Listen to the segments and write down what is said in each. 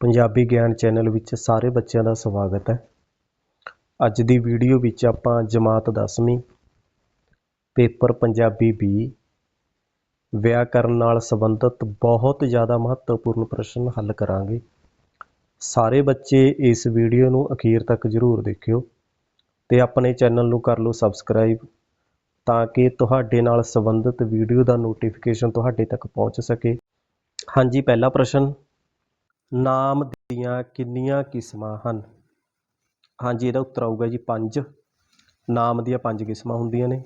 ਪੰਜਾਬੀ ਗਿਆਨ ਚੈਨਲ ਵਿੱਚ ਸਾਰੇ ਬੱਚਿਆਂ ਦਾ ਸਵਾਗਤ ਹੈ। ਅੱਜ ਦੀ ਵੀਡੀਓ ਵਿੱਚ ਆਪਾਂ ਜਮਾਤ 10ਵੀਂ ਪੇਪਰ ਪੰਜਾਬੀ ਬੀ ਵਿਆਕਰਨ ਨਾਲ ਸੰਬੰਧਿਤ ਬਹੁਤ ਜ਼ਿਆਦਾ ਮਹੱਤਵਪੂਰਨ ਪ੍ਰਸ਼ਨ ਹੱਲ ਕਰਾਂਗੇ। ਸਾਰੇ ਬੱਚੇ ਇਸ ਵੀਡੀਓ ਨੂੰ ਅਖੀਰ ਤੱਕ ਜ਼ਰੂਰ ਦੇਖਿਓ ਤੇ ਆਪਣੇ ਚੈਨਲ ਨੂੰ ਕਰ ਲਓ ਸਬਸਕ੍ਰਾਈਬ ਤਾਂ ਕਿ ਤੁਹਾਡੇ ਨਾਲ ਸੰਬੰਧਿਤ ਵੀਡੀਓ ਦਾ ਨੋਟੀਫਿਕੇਸ਼ਨ ਤੁਹਾਡੇ ਤੱਕ ਪਹੁੰਚ ਸਕੇ। ਹਾਂਜੀ, ਪਹਿਲਾ ਪ੍ਰਸ਼ਨ। ਨਾਮ ਦੀਆਂ ਕਿੰਨੀਆਂ ਕਿਸਮਾਂ ਹਨ? ਹਾਂਜੀ, ਇਹਦਾ ਉੱਤਰ ਆਊਗਾ ਜੀ ਪੰਜ। ਨਾਮ ਦੀਆਂ ਪੰਜ ਕਿਸਮਾਂ ਹੁੰਦੀਆਂ ਨੇ।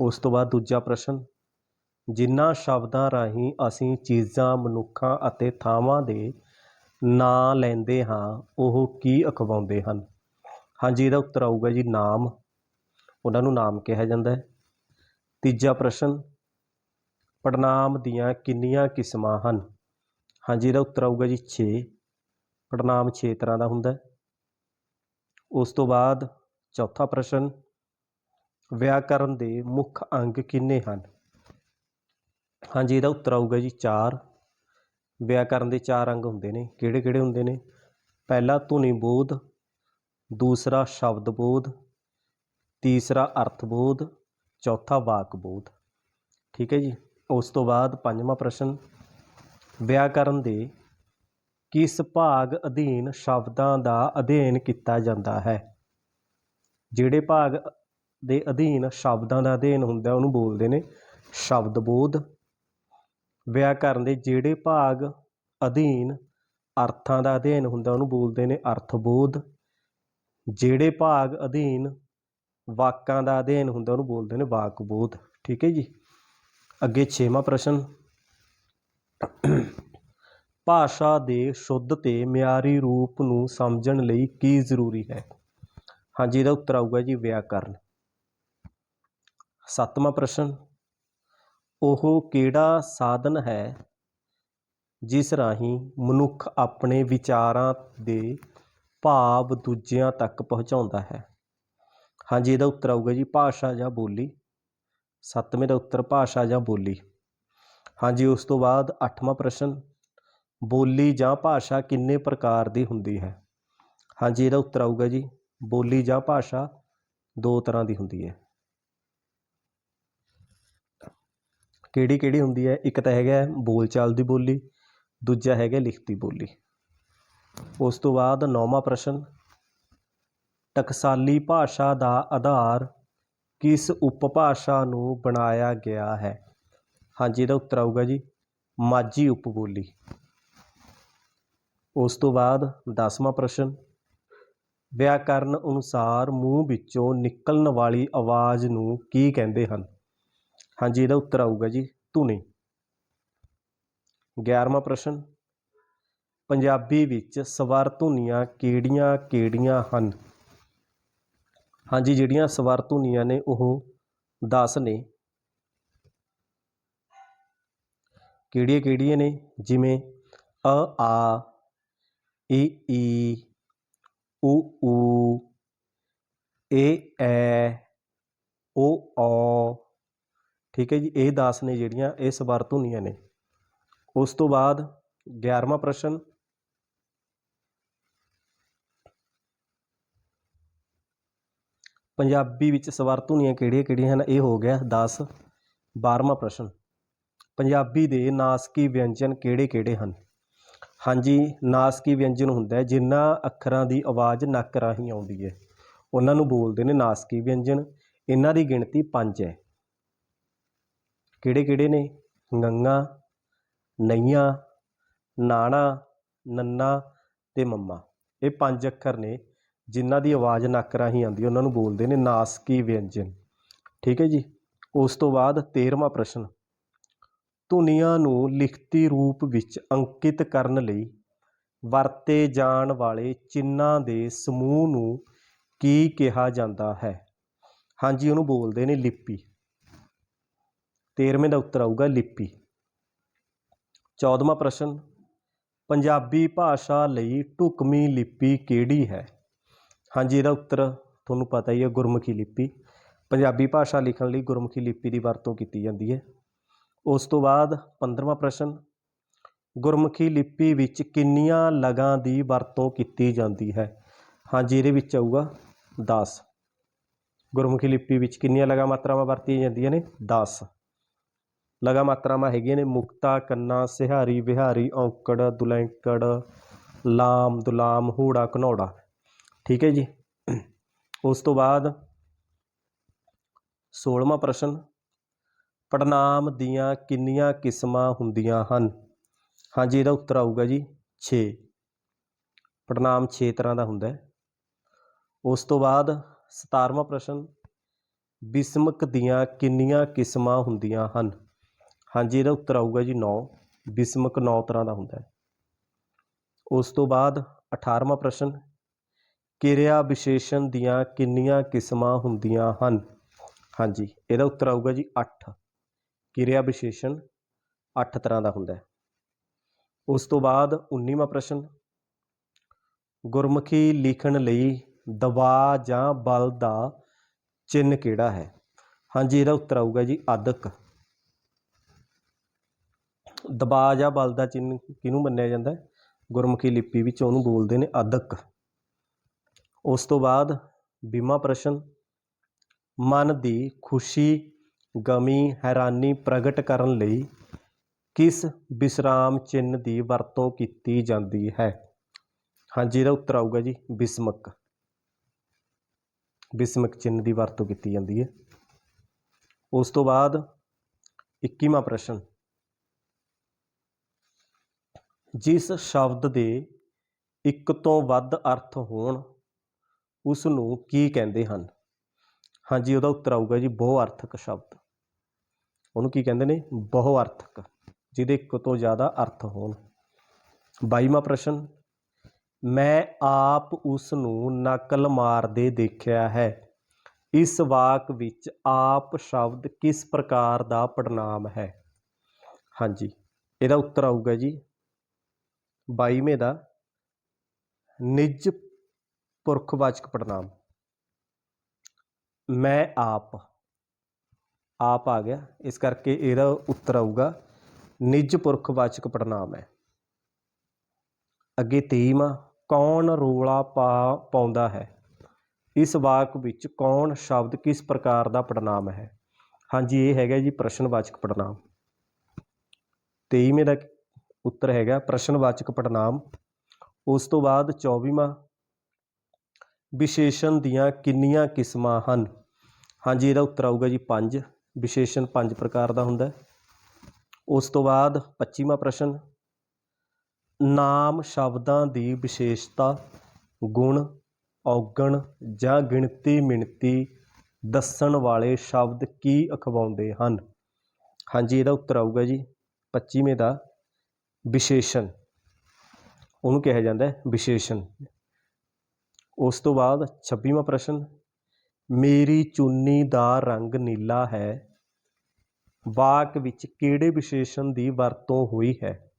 ਉਸ ਤੋਂ ਬਾਅਦ ਦੂਜਾ ਪ੍ਰਸ਼ਨ, ਜਿਨ੍ਹਾਂ ਸ਼ਬਦਾਂ ਰਾਹੀਂ ਅਸੀਂ ਚੀਜ਼ਾਂ, ਮਨੁੱਖਾਂ ਅਤੇ ਥਾਵਾਂ ਦੇ ਨਾਂ ਲੈਂਦੇ ਹਾਂ, ਉਹ ਕੀ ਅਖਵਾਉਂਦੇ ਹਨ? ਹਾਂਜੀ, ਇਹਦਾ ਉੱਤਰ ਆਊਗਾ ਜੀ ਨਾਮ। ਉਹਨਾਂ ਨੂੰ ਨਾਮ ਕਿਹਾ ਜਾਂਦਾ ਹੈ। ਤੀਜਾ ਪ੍ਰਸ਼ਨ ਪੜਨਾਮ ਦੀਆਂ ਕਿੰਨੀਆਂ ਕਿਸਮਾਂ ਹਨ? ਹਾਂਜੀ ਇਹਦਾ ਉੱਤਰ ਆਊਗਾ ਜੀ 6 ਪੜਨਾਮ 6 ਤਰ੍ਹਾਂ ਦਾ ਹੁੰਦਾ ਉਸ ਤੋਂ ਬਾਅਦ ਚੌਥਾ ਪ੍ਰਸ਼ਨ, ਵਿਆਕਰਨ ਦੇ ਮੁੱਖ ਅੰਗ ਕਿੰਨੇ ਹਨ? ਹਾਂਜੀ ਇਹਦਾ ਉੱਤਰ ਆਊਗਾ ਜੀ 4 ਵਿਆਕਰਨ ਦੇ ਚਾਰ ਅੰਗ ਹੁੰਦੇ ਨੇ। ਕਿਹੜੇ ਕਿਹੜੇ ਹੁੰਦੇ ਨੇ? ਪਹਿਲਾ ਧੁਨੀ ਬੋਧ, ਦੂਸਰਾ ਸ਼ਬਦ ਬੋਧ, ਤੀਸਰਾ ਅਰਥ ਬੋਧ, ਚੌਥਾ ਵਾਕ ਬੋਧ। ਠੀਕ ਹੈ ਜੀ? ਉਸ ਤੋਂ ਬਾਅਦ ਪੰਜਵਾਂ ਪ੍ਰਸ਼ਨ ਵਿਆਕਰਨ ਦੇ ਕਿਸ ਭਾਗ ਅਧੀਨ ਸ਼ਬਦਾਂ ਦਾ ਅਧਿਐਨ ਕੀਤਾ ਜਾਂਦਾ ਹੈ? ਜਿਹੜੇ ਭਾਗ ਦੇ ਅਧੀਨ ਸ਼ਬਦਾਂ ਦਾ ਅਧਿਐਨ ਹੁੰਦਾ, ਉਹਨੂੰ ਬੋਲਦੇ ਨੇ ਸ਼ਬਦ ਬੋਧ ਵਿਆਕਰਨ ਦੇ ਜਿਹੜੇ ਭਾਗ ਅਧੀਨ ਅਰਥਾਂ ਦਾ ਅਧਿਐਨ ਹੁੰਦਾ, ਉਹਨੂੰ ਬੋਲਦੇ ਨੇ ਅਰਥ ਬੋਧ ਜਿਹੜੇ ਭਾਗ ਅਧੀਨ ਵਾਕਾਂ ਦਾ ਅਧਿਐਨ ਹੁੰਦਾ, ਉਹਨੂੰ ਬੋਲਦੇ ਨੇ ਵਾਕ ਬੋਧ ਠੀਕ ਹੈ ਜੀ? ਅੱਗੇ ਛੇਵਾਂ ਪ੍ਰਸ਼ਨ। ਭਾਸ਼ਾ ਦੇ ਸ਼ੁੱਧ ਤੇ ਮਿਆਰੀ ਰੂਪ ਨੂੰ ਸਮਝਣ ਲਈ ਕੀ ਜ਼ਰੂਰੀ ਹੈ? ਹਾਂਜੀ, ਇਹਦਾ ਉੱਤਰ ਆਊਗਾ ਜੀ ਵਿਆਕਰਨ। ਸੱਤਵਾਂ ਪ੍ਰਸ਼ਨ, ਉਹ ਕਿਹੜਾ ਸਾਧਨ ਹੈ ਜਿਸ ਰਾਹੀਂ ਮਨੁੱਖ ਆਪਣੇ ਵਿਚਾਰਾਂ ਦੇ ਭਾਵ ਦੂਜਿਆਂ ਤੱਕ ਪਹੁੰਚਾਉਂਦਾ ਹੈ? ਹਾਂਜੀ, ਇਹਦਾ ਉੱਤਰ ਆਊਗਾ ਜੀ ਭਾਸ਼ਾ ਜਾਂ ਬੋਲੀ। ਸੱਤਵੇਂ ਦਾ ਉੱਤਰ ਭਾਸ਼ਾ ਜਾਂ ਬੋਲੀ। ਹਾਂਜੀ, ਉਸ ਤੋਂ ਬਾਅਦ ਅੱਠਵਾਂ ਪ੍ਰਸ਼ਨ ਬੋਲੀ ਜਾਂ ਭਾਸ਼ਾ ਕਿੰਨੇ ਪ੍ਰਕਾਰ ਦੀ ਹੁੰਦੀ ਹੈ? ਹਾਂਜੀ, ਇਹਦਾ ਉੱਤਰ ਆਊਗਾ ਜੀ। ਬੋਲੀ ਜਾਂ ਭਾਸ਼ਾ ਦੋ ਤਰ੍ਹਾਂ ਦੀ ਹੁੰਦੀ ਹੈ। ਕਿਹੜੀ ਕਿਹੜੀ ਹੁੰਦੀ ਹੈ? ਇੱਕ ਤਾਂ ਹੈਗਾ ਬੋਲਚਾਲ ਦੀ ਬੋਲੀ, ਦੂਜਾ ਹੈਗਾ ਲਿਖਤੀ ਬੋਲੀ। ਉਸ ਤੋਂ ਬਾਅਦ ਨੌਵਾਂ ਪ੍ਰਸ਼ਨ, ਟਕਸਾਲੀ ਭਾਸ਼ਾ ਦਾ ਆਧਾਰ ਕਿਸ ਉਪਭਾਸ਼ਾ ਨੂੰ ਬਣਾਇਆ ਗਿਆ ਹੈ? ਹਾਂਜੀ, ਇਹਦਾ ਉੱਤਰ ਆਊਗਾ ਜੀ, ਮਾਝੀ ਉਪਬੋਲੀ। ਉਸ ਤੋਂ ਬਾਅਦ 10ਵਾਂ ਪ੍ਰਸ਼ਨ, ਵਿਆਕਰਨ ਅਨੁਸਾਰ ਮੂੰਹ ਵਿੱਚੋਂ ਨਿਕਲਣ ਵਾਲੀ ਆਵਾਜ਼ ਨੂੰ ਕੀ ਕਹਿੰਦੇ ਹਨ? ਹਾਂਜੀ, ਇਹਦਾ ਉੱਤਰ ਆਊਗਾ ਜੀ, ਧੁਨੀ। 11ਵਾਂ ਪ੍ਰਸ਼ਨ, ਪੰਜਾਬੀ ਵਿੱਚ ਸਵਰ ਧੁਨੀਆਂ ਕਿਹੜੀਆਂ-ਕਿਹੜੀਆਂ ਹਨ? ਹਾਂਜੀ, ਜਿਹੜੀਆਂ ਸਵਰ ਧੁਨੀਆਂ ਨੇ ਉਹ 10 ਨੇ। ਕਿਹੜੀਆਂ ਕਿਹੜੀਆਂ ਨੇ? ਜਿਵੇਂ ਅ, ਆ ਈ ਈ ਊ ਊ ਏ ਐ ਓ ਔ ਠੀਕ ਹੈ ਜੀ, ਇਹ 10 ਨੇ ਜਿਹੜੀਆਂ, ਇਹ ਸਵਰ ਧੁਨੀਆਂ ਨੇ। ਉਸ ਤੋਂ ਬਾਅਦ 11ਵਾਂ ਪ੍ਰਸ਼ਨ। ਪੰਜਾਬੀ ਵਿੱਚ ਸਵਰ ਧੁਨੀਆਂ ਕਿਹੜੀਆਂ ਕਿਹੜੀਆਂ ਹਨ? ਇਹ ਹੋ ਗਿਆ 10 12ਵਾਂ ਪ੍ਰਸ਼ਨ। ਪੰਜਾਬੀ ਦੇ ਨਾਸਕੀ ਵਿਅੰਜਨ ਕਿਹੜੇ ਕਿਹੜੇ ਹਨ? ਹਾਂਜੀ, ਨਾਸਕੀ ਵਿਅੰਜਨ ਹੁੰਦਾ ਹੈ, ਜਿਨ੍ਹਾਂ ਅੱਖਰਾਂ ਦੀ ਆਵਾਜ਼ ਨੱਕ ਰਾਹੀਂ ਆਉਂਦੀ ਹੈ। ਉਹਨਾਂ ਨੂੰ ਬੋਲਦੇ ਨੇ ਨਾਸਕੀ ਵਿਅੰਜਨ। ਇਹਨਾਂ ਦੀ ਗਿਣਤੀ 5 ਹੈ। ਕਿਹੜੇ ਕਿਹੜੇ ਨੇ? ਗੰਗਾ, ਨਈਆਂ, ਨਾਣਾ, ਨੰਨਾ ਤੇ ਮੰਮਾ। ਇਹ ਪੰਜ ਅੱਖਰ ਨੇ, ਜਿਨ੍ਹਾਂ ਦੀ ਆਵਾਜ਼ ਨੱਕ ਰਾਹੀਂ ਆਉਂਦੀ ਉਹਨਾਂ ਨੂੰ ਬੋਲਦੇ ਨੇ ਨਾਸਕੀ ਵਿਅੰਜਨ। ਠੀਕ ਹੈ ਜੀ? ਉਸ ਤੋਂ ਬਾਅਦ 13ਵਾਂ ਪ੍ਰਸ਼ਨ। ਧੁਨੀਆਂ ਨੂੰ ਲਿਖਤੀ ਰੂਪ ਵਿੱਚ ਅੰਕਿਤ ਕਰਨ ਲਈ ਵਰਤੇ ਜਾਣ ਵਾਲੇ ਚਿੰਨ੍ਹਾਂ ਦੇ ਸਮੂਹ ਨੂੰ ਕੀ ਕਿਹਾ ਜਾਂਦਾ ਹੈ? ਹਾਂਜੀ, ਉਹਨੂੰ ਬੋਲਦੇ ਨੇ ਲਿਪੀ। 13ਵੇਂ ਦਾ ਉੱਤਰ ਆਊਗਾ ਲਿਪੀ। 14ਵਾਂ ਪ੍ਰਸ਼ਨ, ਪੰਜਾਬੀ ਭਾਸ਼ਾ ਲਈ ਢੁਕਵੀਂ ਲਿਪੀ ਕਿਹੜੀ ਹੈ? ਹਾਂਜੀ, ਇਹਦਾ ਉੱਤਰ ਤੁਹਾਨੂੰ ਪਤਾ ਹੀ ਹੈ ਗੁਰਮੁਖੀ ਲਿਪੀ। ਪੰਜਾਬੀ ਭਾਸ਼ਾ ਲਿਖਣ ਲਈ ਗੁਰਮੁਖੀ ਲਿਪੀ ਦੀ ਵਰਤੋਂ ਕੀਤੀ ਜਾਂਦੀ ਹੈ। ਉਸ ਤੋਂ ਬਾਅਦ 15ਵਾਂ ਪ੍ਰਸ਼ਨ, ਗੁਰਮੁਖੀ ਲਿਪੀ ਵਿੱਚ ਕਿੰਨੀਆਂ ਲਗਾਂ ਦੀ ਵਰਤੋਂ ਕੀਤੀ ਜਾਂਦੀ ਹੈ? ਹਾਂਜੀ ਇਹਦੇ ਵਿੱਚ ਆਊਗਾ 10 ਗੁਰਮੁਖੀ ਲਿਪੀ ਵਿੱਚ ਕਿੰਨੀਆਂ ਲਗਾ ਮਾਤਰਾਵਾਂ ਵਰਤੀਆਂ ਜਾਂਦੀਆਂ ਨੇ? 10 ਲਗਾ ਮਾਤਰਾਵਾਂ ਹੈਗੀਆਂ ਨੇ ਮੁਕਤਾ, ਕੰਨਾ, ਸਿਹਾਰੀ, ਵਿਹਾਰੀ, ਔਂਕੜ, ਦੁਲੈਂਕੜ, ਲਾਮ, ਦੁਲਾਮ, ਹੂੜਾ, ਘਨੌੜਾ। ਠੀਕ ਹੈ ਜੀ। ਉਸ ਤੋਂ ਬਾਅਦ 16ਵਾਂ ਪ੍ਰਸ਼ਨ ਪੜਨਾਮ ਦੀਆਂ ਕਿੰਨੀਆਂ ਕਿਸਮਾਂ ਹੁੰਦੀਆਂ ਹਨ? ਹਾਂਜੀ, ਇਹਦਾ ਉੱਤਰ ਆਊਗਾ ਜੀ 6 ਪੜਨਾਮ 6 ਤਰ੍ਹਾਂ ਦਾ ਹੁੰਦਾ ਹੈ। ਉਸ ਤੋਂ ਬਾਅਦ 17ਵਾਂ ਪ੍ਰਸ਼ਨ, ਬਿਸਮਕ ਦੀਆਂ ਕਿੰਨੀਆਂ ਕਿਸਮਾਂ ਹੁੰਦੀਆਂ ਹਨ? ਹਾਂਜੀ, ਇਹਦਾ ਉੱਤਰ ਆਊਗਾ ਜੀ 9 ਬਿਸਮਕ 9 ਤਰ੍ਹਾਂ ਦਾ ਹੁੰਦਾ ਹੈ। ਉਸ ਤੋਂ ਬਾਅਦ 18ਵਾਂ ਪ੍ਰਸ਼ਨ ਕਿਰਿਆ ਵਿਸ਼ੇਸ਼ਣ ਦੀਆਂ ਕਿੰਨੀਆਂ ਕਿਸਮਾਂ ਹੁੰਦੀਆਂ ਹਨ? ਹਾਂਜੀ, ਇਹਦਾ ਉੱਤਰ ਆਊਗਾ ਜੀ 8 ਕਿਰਿਆ ਵਿਸ਼ੇਸ਼ਣ 8 ਤਰ੍ਹਾਂ ਦਾ ਹੁੰਦਾ ਹੈ। ਉਸ ਤੋਂ ਬਾਅਦ 19ਵਾਂ ਪ੍ਰਸ਼ਨ, ਗੁਰਮੁਖੀ ਲਿਖਣ ਲਈ ਦਬਾ ਜਾਂ ਬਲ ਦਾ ਚਿੰਨ੍ਹ ਕਿਹੜਾ ਹੈ? ਹਾਂਜੀ, ਇਹਦਾ ਉੱਤਰ ਆਊਗਾ ਜੀ ਆਦਕ ਦਬਾ ਜਾਂ ਬਲ ਦਾ ਚਿੰਨ੍ਹ ਕਿਹਨੂੰ ਮੰਨਿਆ ਜਾਂਦਾ ਹੈ? ਗੁਰਮੁਖੀ ਲਿਪੀ ਵਿੱਚ ਉਹਨੂੰ ਬੋਲਦੇ ਨੇ ਅਦਕ। ਉਸ ਤੋਂ ਬਾਅਦ ਬੀਮਾ ਪ੍ਰਸ਼ਨ, ਮਨ ਦੀ ਖੁਸ਼ੀ ਗਮੀ ਹੈਰਾਨੀ ਪ੍ਰਗਟ ਕਰਨ ਲਈ ਕਿਸ ਵਿਸਰਾਮ ਚਿੰਨ੍ਹ ਦੀ ਵਰਤੋਂ ਕੀਤੀ ਜਾਂਦੀ ਹੈ? ਹਾਂਜੀ, ਇਹਦਾ ਉੱਤਰ ਆਊਗਾ ਜੀ, ਬਿਸਮਕ। ਬਿਸਮਕ ਚਿੰਨ੍ਹ ਦੀ ਵਰਤੋਂ ਕੀਤੀ ਜਾਂਦੀ ਹੈ। ਉਸ ਤੋਂ ਬਾਅਦ 21ਵਾਂ ਪ੍ਰਸ਼ਨ। ਜਿਸ ਸ਼ਬਦ ਦੇ ਇੱਕ ਤੋਂ ਵੱਧ ਅਰਥ ਹੋਣ ਉਸ ਨੂੰ ਕੀ ਕਹਿੰਦੇ ਹਨ? ਹਾਂਜੀ, ਉਹਦਾ ਉੱਤਰ ਆਊਗਾ ਜੀ ਬਹੁ ਅਰਥਕ ਸ਼ਬਦ। ਉਹਨੂੰ ਕੀ ਕਹਿੰਦੇ ਨੇ? ਬਹੁ ਅਰਥਕ ਜਿਹਦੇ ਇੱਕ ਤੋਂ ਜ਼ਿਆਦਾ ਅਰਥ ਹੋਣ। 22ਵਾਂ ਪ੍ਰਸ਼ਨ, ਮੈਂ ਆਪ ਉਸ ਨੂੰ ਨਕਲ ਮਾਰਦੇ ਦੇਖਿਆ ਹੈ। ਇਸ ਵਾਕ ਵਿੱਚ ਆਪ ਸ਼ਬਦ ਕਿਸ ਪ੍ਰਕਾਰ ਦਾ ਪੜਨਾਮ ਹੈ? ਹਾਂਜੀ, ਇਹਦਾ ਉੱਤਰ ਆਊਗਾ ਜੀ। 22ਵੇਂ ਦਾ, ਨਿਜ ਪੁਰਖਵਾਚਕ ਪੜਨਾਮ ਮੈਂ ਆਪ। ਆਪ ਆ ਗਿਆ। ਇਸ ਕਰਕੇ ਇਹਦਾ ਉੱਤਰ ਆਊਗਾ, ਨਿਜ ਪੁਰਖਵਾਚਕ ਪੜਨਾਮ ਹੈ। ਅੱਗੇ 23ਵਾਂ ਕੌਣ ਰੋਲਾ ਪਾ ਪਾਉਂਦਾ ਹੈ? ਇਸ ਵਾਕ ਵਿੱਚ ਕੌਣ ਸ਼ਬਦ ਕਿਸ ਪ੍ਰਕਾਰ ਦਾ ਪੜਨਾਮ ਹੈ? ਹਾਂਜੀ, ਇਹ ਹੈਗਾ ਜੀ ਪ੍ਰਸ਼ਨਵਾਚਕ ਪੜਨਾਮ 23ਵੇਂ ਦਾ ਉੱਤਰ ਹੈਗਾ ਪ੍ਰਸ਼ਨਵਾਚਕ ਪੜਨਾਮ ਉਸ ਤੋਂ ਬਾਅਦ 24ਵਾਂ ਵਿਸ਼ੇਸ਼ਣ ਦੀਆਂ ਕਿੰਨੀਆਂ ਕਿਸਮਾਂ ਹਨ? ਹਾਂਜੀ, ਇਹਦਾ ਉੱਤਰ ਆਊਗਾ ਜੀ 5 ਵਿਸ਼ੇਸ਼ਣ ਪੰਜ ਪ੍ਰਕਾਰ ਦਾ ਹੁੰਦਾ ਉਸ ਤੋਂ ਬਾਅਦ 25ਵਾਂ ਪ੍ਰਸ਼ਨ, ਨਾਮ ਸ਼ਬਦਾਂ ਦੀ ਵਿਸ਼ੇਸ਼ਤਾ, ਗੁਣ, ਔਗਣ ਜਾਂ ਗਿਣਤੀ ਮਿਣਤੀ ਦੱਸਣ ਵਾਲੇ ਸ਼ਬਦ ਕੀ ਅਖਵਾਉਂਦੇ ਹਨ? ਹਾਂਜੀ, ਇਹਦਾ ਉੱਤਰ ਆਊਗਾ ਜੀ 25ਵੇਂ ਦਾ ਵਿਸ਼ੇਸ਼ਣ। ਉਹਨੂੰ ਕਿਹਾ ਜਾਂਦਾ ਹੈ ਵਿਸ਼ੇਸ਼ਣ। ਉਸ ਤੋਂ ਬਾਅਦ 26ਵਾਂ ਪ੍ਰਸ਼ਨ ਮੇਰੀ ਚੁੰਨੀ ਦਾ ਰੰਗ ਨੀਲਾ ਹੈ। ਵਾਕ ਵਿੱਚ ਕਿਹੜੇ ਵਿਸ਼ੇਸ਼ਣ ਦੀ ਵਰਤੋਂ ਹੋਈ ਹੈ?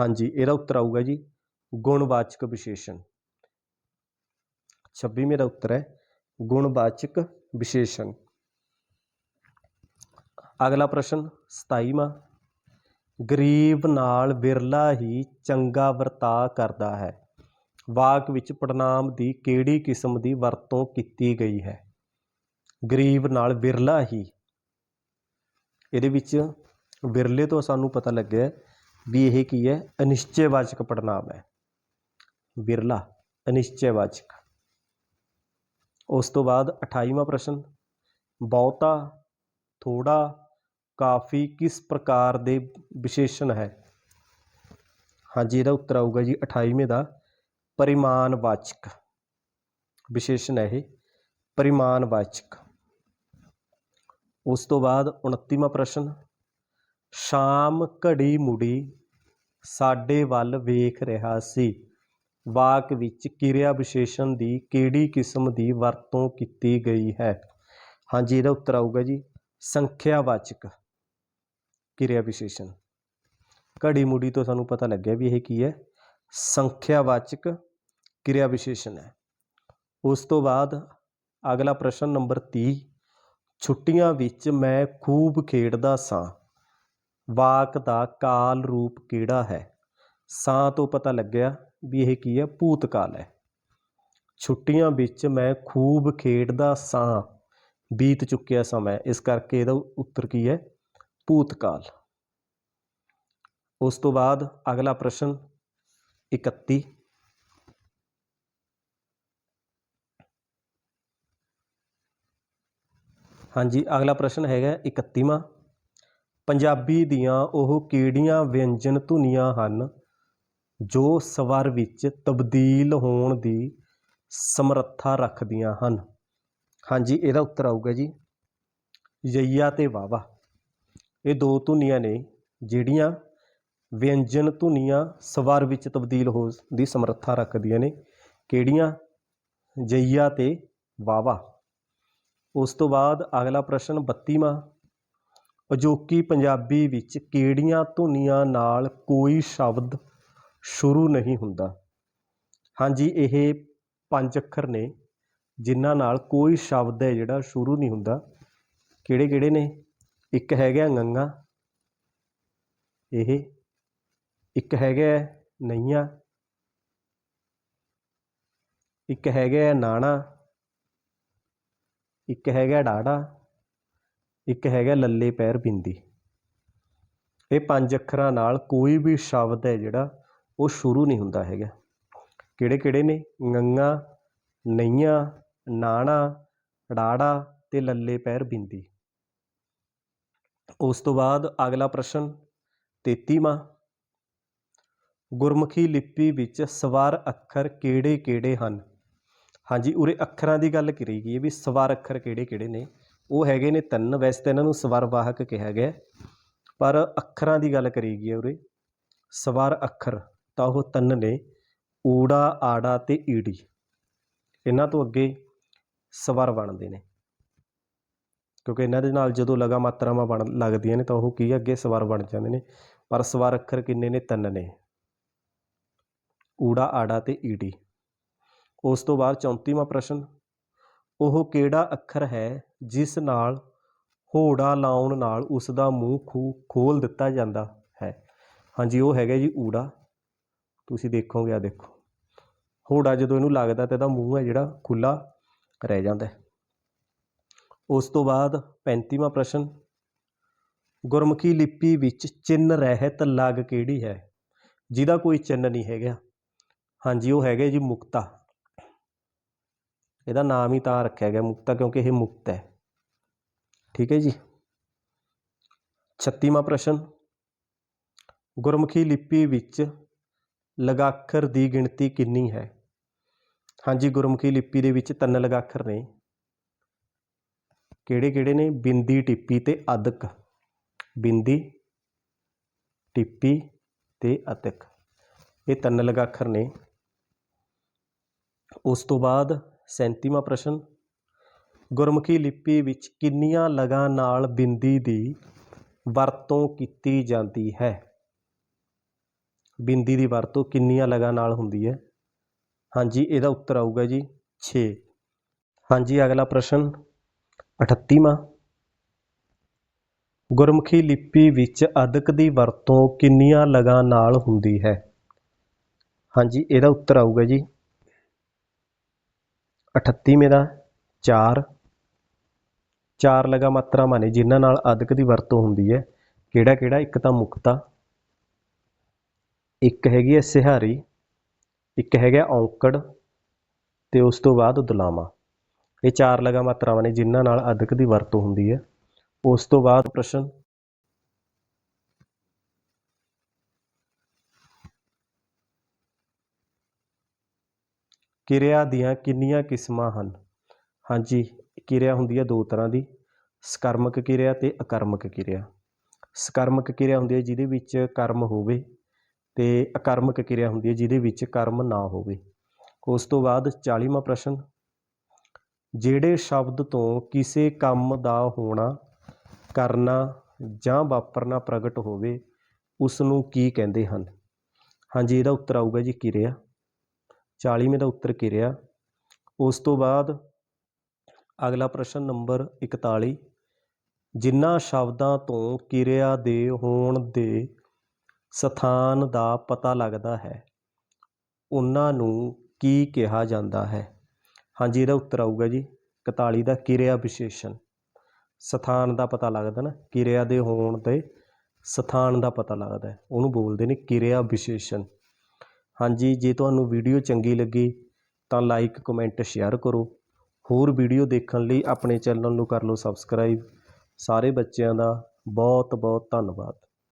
ਹਾਂਜੀ, ਇਹਦਾ ਉੱਤਰ ਆਊਗਾ ਜੀ। ਗੁਣਵਾਚਕ ਵਿਸ਼ੇਸ਼ਣ। 26ਵੇਂ ਦਾ ਉੱਤਰ ਹੈ। ਗੁਣਵਾਚਕ ਵਿਸ਼ੇਸ਼ਣ। ਅਗਲਾ ਪ੍ਰਸ਼ਨ 27ਵਾਂ ਗਰੀਬ ਨਾਲ ਵਿਰਲਾ ਹੀ ਚੰਗਾ ਵਰਤਾਅ ਕਰਦਾ ਹੈ। ਵਾਕ ਵਿੱਚ ਪੜਨਾਮ ਦੀ ਕਿਹੜੀ ਕਿਸਮ ਦੀ ਵਰਤੋਂ ਕੀਤੀ ਗਈ ਹੈ? ਗਰੀਬ ਨਾਲ ਵਿਰਲਾ ਹੀ। ਇਹਦੇ ਵਿੱਚ ਵਿਰਲੇ ਤੋਂ ਸਾਨੂੰ ਪਤਾ ਲੱਗਿਆ ਵੀ ਇਹ ਕੀ ਹੈ? ਅਨਿਸ਼ਚੈਵਾਚਕ ਪੜਨਾਮ ਹੈ। ਬਿਰਲਾ ਅਨਿਸ਼ਚੈਵਾਚਕ ਉਸ ਤੋਂ ਬਾਅਦ 28ਵਾਂ ਪ੍ਰਸ਼ਨ, ਬਹੁਤਾ ਥੋੜਾ ਕਾਫੀ ਕਿਸ ਪ੍ਰਕਾਰ ਦੇ ਵਿਸ਼ੇਸ਼ਣ ਹੈ? ਹਾਂਜੀ, ਇਹਦਾ ਉੱਤਰ ਆਊਗਾ ਜੀ 28ਵੇਂ ਦਾ, ਪਰਿਮਾਣਵਾਚਕ। ਵਿਸ਼ੇਸ਼ਣ ਹੈ ਇਹ, ਪਰਿਮਾਣਵਾਚਕ। ਉਸ ਤੋਂ ਬਾਅਦ 29ਵਾਂ ਪ੍ਰਸ਼ਨ। ਸ਼ਾਮ ਘੜੀ ਮੁੜੀ ਸਾਡੇ ਵੱਲ ਵੇਖ ਰਿਹਾ ਸੀ। ਵਾਕ ਵਿੱਚ ਕਿਰਿਆ ਵਿਸ਼ੇਸ਼ਣ ਦੀ ਕਿਹੜੀ ਕਿਸਮ ਦੀ ਵਰਤੋਂ ਕੀਤੀ ਗਈ ਹੈ? ਹਾਂਜੀ, ਇਹਦਾ ਉੱਤਰ ਆਊਗਾ ਜੀ। ਸੰਖਿਆਵਾਚਕ ਕਿਰਿਆ ਵਿਸ਼ੇਸ਼ਣ ਘੜੀ ਮੁੜੀ ਤੋਂ ਸਾਨੂੰ ਪਤਾ ਲੱਗਿਆ ਵੀ ਇਹ ਕੀ ਹੈ? ਸੰਖਿਆਵਾਚਕ ਕਿਰਿਆ ਵਿਸ਼ੇਸ਼ਣ ਹੈ। ਉਸ ਤੋਂ ਬਾਅਦ ਅਗਲਾ ਪ੍ਰਸ਼ਨ ਨੰਬਰ 30 ਛੁੱਟੀਆਂ ਵਿੱਚ ਮੈਂ ਖੂਬ ਖੇਡਦਾ ਸਾਂ। ਵਾਕ ਦਾ ਕਾਲ ਰੂਪ ਕਿਹੜਾ ਹੈ? ਸਾਂ ਤੋਂ ਪਤਾ ਲੱਗਿਆ ਵੀ ਇਹ ਕੀ ਹੈ? ਭੂਤਕਾਲ ਹੈ। ਛੁੱਟੀਆਂ ਵਿੱਚ ਮੈਂ ਖੂਬ ਖੇਡਦਾ ਸਾਂ। ਬੀਤ ਚੁੱਕਿਆ ਸਮਾਂ ਇਸ ਕਰਕੇ ਇਹਦਾ ਉੱਤਰ ਕੀ ਹੈ? ਭੂਤਕਾਲ। ਉਸ ਤੋਂ ਬਾਅਦ ਅਗਲਾ ਪ੍ਰਸ਼ਨ 31 ਹਾਂਜੀ, ਅਗਲਾ ਪ੍ਰਸ਼ਨ ਹੈਗਾ 31ਵਾਂ ਪੰਜਾਬੀ ਦੀਆਂ ਉਹ ਕਿਹੜੀਆਂ ਵਿਅੰਜਨ ਧੁਨੀਆਂ ਹਨ ਜੋ ਸਵਰ ਵਿੱਚ ਤਬਦੀਲ ਹੋਣ ਦੀ ਸਮਰੱਥਾ ਰੱਖਦੀਆਂ ਹਨ? ਹਾਂਜੀ, ਇਹਦਾ ਉੱਤਰ ਆਊਗਾ ਜੀ, ਯਈਆ ਤੇ ਵਾਵਾ ਇਹ ਦੋ ਧੁਨੀਆਂ ਨੇ ਜਿਹੜੀਆਂ ਵਿਅੰਜਨ ਧੁਨੀਆਂ ਸਵਰ ਵਿੱਚ ਤਬਦੀਲ ਹੋਣ ਦੀ ਸਮਰੱਥਾ ਰੱਖਦੀਆਂ ਨੇ। ਕਿਹੜੀਆਂ? ਜਈਆ ਤੇ ਵਾਵਾ ਉਸ ਤੋਂ ਬਾਅਦ ਅਗਲਾ ਪ੍ਰਸ਼ਨ 32ਵਾਂ ਅਜੋਕੀ ਪੰਜਾਬੀ ਵਿੱਚ ਕਿਹੜੀਆਂ ਧੁਨੀਆਂ ਨਾਲ ਕੋਈ ਸ਼ਬਦ ਸ਼ੁਰੂ ਨਹੀਂ ਹੁੰਦਾ? ਹਾਂਜੀ, ਇਹ ਪੰਜ ਅੱਖਰ ਨੇ ਜਿਨ੍ਹਾਂ ਨਾਲ ਕੋਈ ਸ਼ਬਦ ਹੈ ਜਿਹੜਾ ਸ਼ੁਰੂ ਨਹੀਂ ਹੁੰਦਾ। ਕਿਹੜੇ ਕਿਹੜੇ ਨੇ? ਇੱਕ ਹੈਗਾ ਗੰਗਾ ਇਹ ਇੱਕ ਹੈਗਾ ਨਈਆਂ, ਇੱਕ ਹੈਗਾ ਨਾਣਾ ਇੱਕ ਹੈਗਾ ਡਾੜਾ ਇੱਕ ਹੈਗਾ ਲੱਲੇ ਪੈਰ ਬਿੰਦੀ। ਇਹ ਪੰਜ ਅੱਖਰਾਂ ਨਾਲ ਕੋਈ ਵੀ ਸ਼ਬਦ ਹੈ ਜਿਹੜਾ ਉਹ ਸ਼ੁਰੂ ਨਹੀਂ ਹੁੰਦਾ ਹੈਗਾ। ਕਿਹੜੇ ਕਿਹੜੇ ਨੇ? ਗੰਗਾ, ਨਈਆਂ, ਨਾਣਾ ਡਾੜਾ ਤੇ ਲੱਲੇ ਪੈਰ ਬਿੰਦੀ। ਉਸ ਤੋਂ ਬਾਅਦ ਅਗਲਾ ਪ੍ਰਸ਼ਨ 33ਵਾਂ ਗੁਰਮੁਖੀ ਲਿਪੀ ਵਿੱਚ ਸਵਰ ਅੱਖਰ ਕਿਹੜੇ ਕਿਹੜੇ ਹਨ? ਹਾਂਜੀ, ਉਰੇ ਅੱਖਰਾਂ ਦੀ ਗੱਲ ਕਰੀ ਗਈ ਹੈ ਵੀ ਸਵਰ ਅੱਖਰ ਕਿਹੜੇ ਕਿਹੜੇ ਨੇ। ਉਹ ਹੈਗੇ ਨੇ ਤਿੰਨ, ਵੈਸੇ ਤਾਂ ਇਹਨਾਂ ਨੂੰ ਸਵਰ ਵਾਹਕ ਕਿਹਾ ਗਿਆ ਪਰ ਅੱਖਰਾਂ ਦੀ ਗੱਲ ਕਰੀ ਗਈ ਹੈ ਉਰੇ। ਸਵਰ ਅੱਖਰ ਤਾਂ ਉਹ ਤਿੰਨ ਨੇ, ਊੜਾ, ਆੜਾ ਤੇ ਈੜੀ। ਇਹਨਾਂ ਤੋਂ ਅੱਗੇ ਸਵਰ ਬਣਦੇ ਨੇ। ਕਿਉਂਕਿ ਇਹਨਾਂ ਦੇ ਨਾਲ ਜਦੋਂ ਲਗਾ ਮਾਤਰਾਵਾਂ ਬਣ ਲੱਗਦੀਆਂ ਨੇ ਤਾਂ ਉਹ ਕੀ ਅੱਗੇ ਸਵਰ ਬਣ ਜਾਂਦੇ ਨੇ। ਪਰ ਸਵਰ ਅੱਖਰ ਕਿੰਨੇ ਨੇ? ਤਿੰਨ ਨੇ। ਊੜਾ, ਆੜਾ ਤੇ ਈੜੀ। ਉਸ ਤੋਂ ਬਾਅਦ 34ਵਾਂ ਪ੍ਰਸ਼ਨ, ਉਹ ਕਿਹੜਾ ਅੱਖਰ ਹੈ ਜਿਸ ਨਾਲ ਹੋੜਾ ਲਾਉਣ ਨਾਲ ਉਸ ਦਾ ਮੂੰਹ ਖੂ ਖੋਲ ਦਿੱਤਾ ਜਾਂਦਾ ਹੈ? ਹਾਂਜੀ, ਉਹ ਹੈਗਾ ਜੀ ਊੜਾ। ਤੁਸੀਂ ਦੇਖੋਗੇ ਆ ਦੇਖੋ। ਹੋੜਾ ਜਦੋਂ ਇਹਨੂੰ ਲੱਗਦਾ ਤਾਂ ਇਹਦਾ ਮੂੰਹ ਹੈ ਜਿਹੜਾ ਖੁੱਲਾ ਰਹਿ ਜਾਂਦਾ ਹੈ। ਉਸ ਤੋਂ ਬਾਅਦ 35ਵਾਂ ਪ੍ਰਸ਼ਨ, ਗੁਰਮੁਖੀ ਲਿਪੀ ਵਿੱਚ ਚਿੰਨ ਰਹਿਤ ਲੱਗ ਕਿਹੜੀ ਹੈ? ਜਿਹਦਾ ਕੋਈ ਚਿੰਨ ਨਹੀਂ ਹੈਗਾ। ਹਾਂਜੀ, ਉਹ ਹੈਗਾ ਜੀ ਮੁਕਤਾ। ਇਹਦਾ ਨਾਮ ਹੀ ਤਾਂ ਰੱਖਿਆ ਗਿਆ ਮੁਕਤਾ ਕਿਉਂਕਿ ਇਹ ਮੁਕਤ ਹੈ। ਠੀਕ ਹੈ ਜੀ। 36ਵਾਂ ਪ੍ਰਸ਼ਨ। ਗੁਰਮੁਖੀ ਲਿਪੀ ਵਿੱਚ ਲਗਾਖਰ ਦੀ ਗਿਣਤੀ ਕਿੰਨੀ ਹੈ? ਹਾਂਜੀ, ਗੁਰਮੁਖੀ ਲਿਪੀ ਦੇ ਵਿੱਚ ਤਿੰਨ ਲਗਾਖਰ ਨੇ। ਕਿਹੜੇ ਕਿਹੜੇ ਨੇ? ਬਿੰਦੀ, ਟਿੱਪੀ ਤੇ ਅਦਕ ਬਿੰਦੀ, ਟਿੱਪੀ ਤੇ ਅਦਕ ਇਹ ਤਿੰਨ ਲਗਾਖਰ ਨੇ। ਉਸ ਤੋਂ ਬਾਅਦ 37ਵਾਂ ਪ੍ਰਸ਼ਨ। ਗੁਰਮੁਖੀ ਲਿਪੀ ਵਿੱਚ ਕਿੰਨੀਆਂ ਲਗਾਂ ਨਾਲ ਬਿੰਦੀ ਦੀ ਵਰਤੋਂ ਕੀਤੀ ਜਾਂਦੀ ਹੈ? ਬਿੰਦੀ ਦੀ ਵਰਤੋਂ ਕਿੰਨੀਆਂ ਲਗਾਂ ਨਾਲ ਹੁੰਦੀ ਹੈ? ਹਾਂਜੀ, ਇਹਦਾ ਉੱਤਰ ਆਊਗਾ ਜੀ 6 ਹਾਂਜੀ, ਅਗਲਾ ਪ੍ਰਸ਼ਨ 38ਵਾਂ ਗੁਰਮੁਖੀ ਲਿਪੀ ਵਿੱਚ ਅਦਕ ਦੀ ਵਰਤੋਂ ਕਿੰਨੀਆਂ ਲਗਾਂ ਨਾਲ ਹੁੰਦੀ ਹੈ? ਹਾਂਜੀ, ਇਹਦਾ ਉੱਤਰ ਆਊਗਾ ਜੀ 38ਵੇਂ ਦਾ ਚਾਰ। ਚਾਰ ਲਗਾ ਮਾਤਰਾਵਾਂ ਨੇ ਜਿਨ੍ਹਾਂ ਨਾਲ ਅਦਕ ਦੀ ਵਰਤੋਂ ਹੁੰਦੀ ਹੈ। ਕਿਹੜਾ ਕਿਹੜਾ? ਇੱਕ ਤਾਂ ਮੁਕਤਾ, ਇੱਕ ਹੈਗੀ ਹੈ ਸਿਹਾਰੀ, ਇੱਕ ਹੈਗਾ ਔਂਕੜ ਤੇ ਉਸ ਤੋਂ ਬਾਅਦ ਦੁਲਾਮਾ ਇਹ ਚਾਰ ਲਗਾ ਮਾਤਰਾਵਾਂ ਨੇ ਜਿਨ੍ਹਾਂ ਨਾਲ ਅਦਕ ਦੀ ਵਰਤੋਂ ਹੁੰਦੀ ਹੈ। ਉਸ ਤੋਂ ਬਾਅਦ ਪ੍ਰਸ਼ਨ ਕਿਰਿਆ ਦੀਆਂ ਕਿੰਨੀਆਂ ਕਿਸਮਾਂ ਹਨ? ਹਾਂਜੀ, ਕਿਰਿਆ ਹੁੰਦੀ ਹੈ ਦੋ ਤਰ੍ਹਾਂ ਦੀ, ਸਕਰਮਕ ਕਿਰਿਆ ਅਤੇ ਅਕਰਮਕ ਕਿਰਿਆ। ਸਕਰਮਕ ਕਿਰਿਆ ਹੁੰਦੀ ਹੈ ਜਿਹਦੇ ਵਿੱਚ ਕਰਮ ਹੋਵੇ ਤੇ ਅਕਰਮਕ ਕਿਰਿਆ ਹੁੰਦੀ ਹੈ ਜਿਹਦੇ ਵਿੱਚ ਕਰਮ ਨਾ ਹੋਵੇ। ਉਸ ਤੋਂ ਬਾਅਦ 40ਵਾਂ ਪ੍ਰਸ਼ਨ, ਜਿਹੜੇ ਸ਼ਬਦ ਤੋਂ ਕਿਸੇ ਕੰਮ ਦਾ ਹੋਣਾ, ਕਰਨਾ ਜਾਂ ਵਾਪਰਨਾ ਪ੍ਰਗਟ ਹੋਵੇ ਉਸ ਨੂੰ ਕੀ ਕਹਿੰਦੇ ਹਨ? ਹਾਂਜੀ, ਇਹਦਾ ਉੱਤਰ ਆਊਗਾ ਜੀ ਕਿਰਿਆ। 40ਵੇਂ ਦਾ ਉੱਤਰ ਕਿਰਿਆ। ਉਸ ਤੋਂ ਬਾਅਦ ਅਗਲਾ ਪ੍ਰਸ਼ਨ ਨੰਬਰ 41 ਜਿਨ੍ਹਾਂ ਸ਼ਬਦਾਂ ਤੋਂ ਕਿਰਿਆ ਦੇ ਹੋਣ ਦੇ ਸਥਾਨ ਦਾ ਪਤਾ ਲੱਗਦਾ ਹੈ, ਉਹਨਾਂ ਨੂੰ ਕੀ ਕਿਹਾ ਜਾਂਦਾ ਹੈ? ਹਾਂਜੀ, ਇਹਦਾ ਉੱਤਰ ਆਊਗਾ ਜੀ। 41 ਦਾ ਕਿਰਿਆ ਵਿਸ਼ੇਸ਼ਣ। ਸਥਾਨ ਦਾ ਪਤਾ ਲੱਗਦਾ ਨਾ, ਕਿਰਿਆ ਦੇ ਹੋਣ ਤੇ ਸਥਾਨ ਦਾ ਪਤਾ ਲੱਗਦਾ ਉਹਨੂੰ ਬੋਲਦੇ ਨੇ ਕਿਰਿਆ ਵਿਸ਼ੇਸ਼ਣ। ਹਾਂਜੀ, ਜੇ ਤੁਹਾਨੂੰ ਵੀਡੀਓ ਚੰਗੀ ਲੱਗੀ, ਤਾਂ ਲਾਈਕ ਕਮੈਂਟ ਸ਼ੇਅਰ ਕਰੋ। ਹੋਰ ਵੀਡੀਓ ਦੇਖਣ ਲਈ ਆਪਣੇ ਚੈਨਲ ਨੂੰ ਕਰ ਲਓ ਸਬਸਕ੍ਰਾਈਬ ਸਾਰੇ ਬੱਚਿਆਂ ਦਾ ਬਹੁਤ ਬਹੁਤ ਧੰਨਵਾਦ।